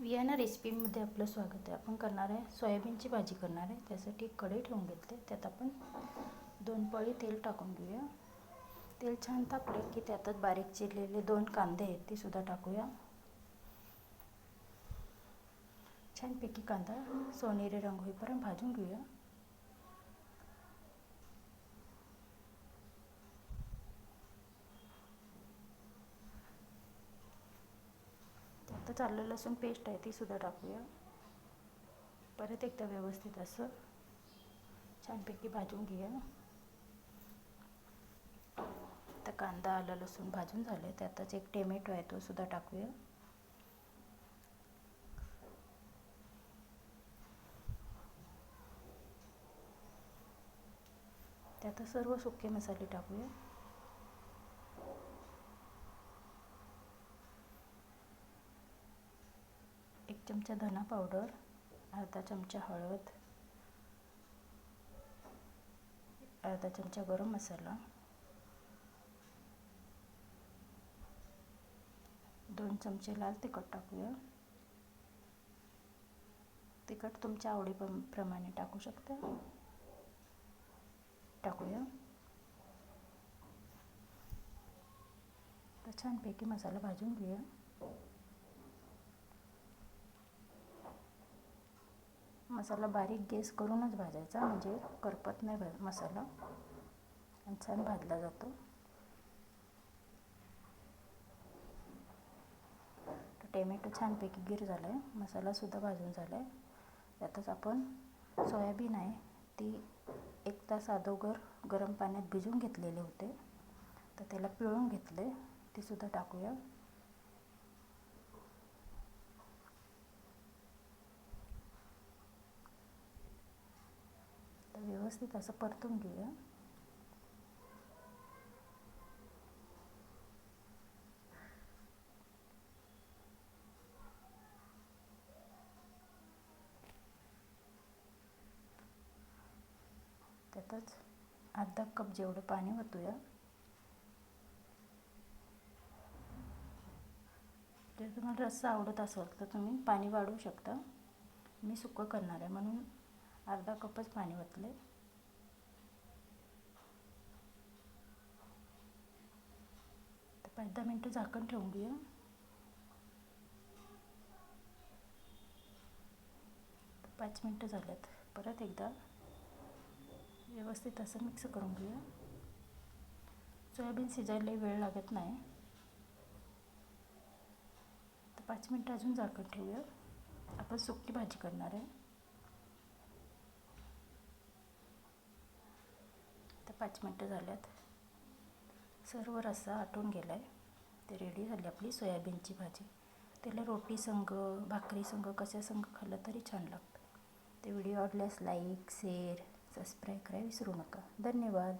Vienna रेसिपीमध्ये आपलं स्वागत आहे. आपण करणार आहे सोयाबीनची भाजी करणार आहे. त्यासाठी एक कढई ठेवून घेतले. त्यात आपण दोन पळी तेल टाकून घेऊया. तेल छान तापले की त्यातच बारीक चिरलेले दोन कांदे आहेत ते सुद्धा टाकूया. छानपैकी कांदा सोनेरी रंग होईपर्यंत भाजून घेऊया. आता चाललं लसूण पेस्ट आहे ती सुद्धा टाकूया. परत एकदा व्यवस्थित असं छानपैकी भाजून घेऊया तर कांदा आलं लसूण भाजून झालं त्यातच एक टोमॅटो आहे तो सुद्धा टाकूया. त्यात सर्व सुके मसाले टाकूया. एक चमचा धना पावडर अर्धा चमचा हळद अर्धा चमचा गरम मसाला दोन चमचे लाल तिखट टाकूया. तिखट तुमच्या आवडीप्रमाणे टाकू शकता. टाकूया. तर छानपैकी मसाला भाजून घेऊया. मसाला बारीक गॅस करूनच भाजायचा म्हणजे करपत नाही भा मसाला. आणि छान भाजला जातो. तर टोमॅटो छानपैकी गिर झाला आहे मसालासुद्धा भाजून झाला आहे त्यातच आपण सोयाबीन आहे ती एक तास अदोगर गरम पाण्यात भिजून घेतलेले होते. तर त्याला पिळून घेतले तीसुद्धा टाकूया तर व्यवस्थित असं परतून घेऊया. त्यातच अर्धा कप जेवढं पाणी ओतूया. जर तुम्हाला रस्सा आवडत असेल तर तुम्ही पाणी वाढवू शकता. मी सुकं करणार आहे म्हणून अर्धा कपच पाणी ओतले पाच दहा मिनटं झाकण ठेवून घेऊया पाच मिनटं झाल्यात. परत एकदा व्यवस्थित असं मिक्स करून घेऊया सोयाबीन शिजायला वेळ लागत नाही. तर पाच मिनटं अजून झाकण ठेवूया. आपण सुकी भाजी करणार आहे. तर पाच मिनटं झाल्यात. सर्व रस्सा आटून गेला आहे ते रेडी झाली आपली सोयाबीनची भाजी. त्याला रोटी संग भाकरी संग कशा संग खाल्लं तरी छान लागतं. ते व्हिडिओ आवडल्यास लाईक शेअर सबस्क्राईब करायला विसरू नका. धन्यवाद.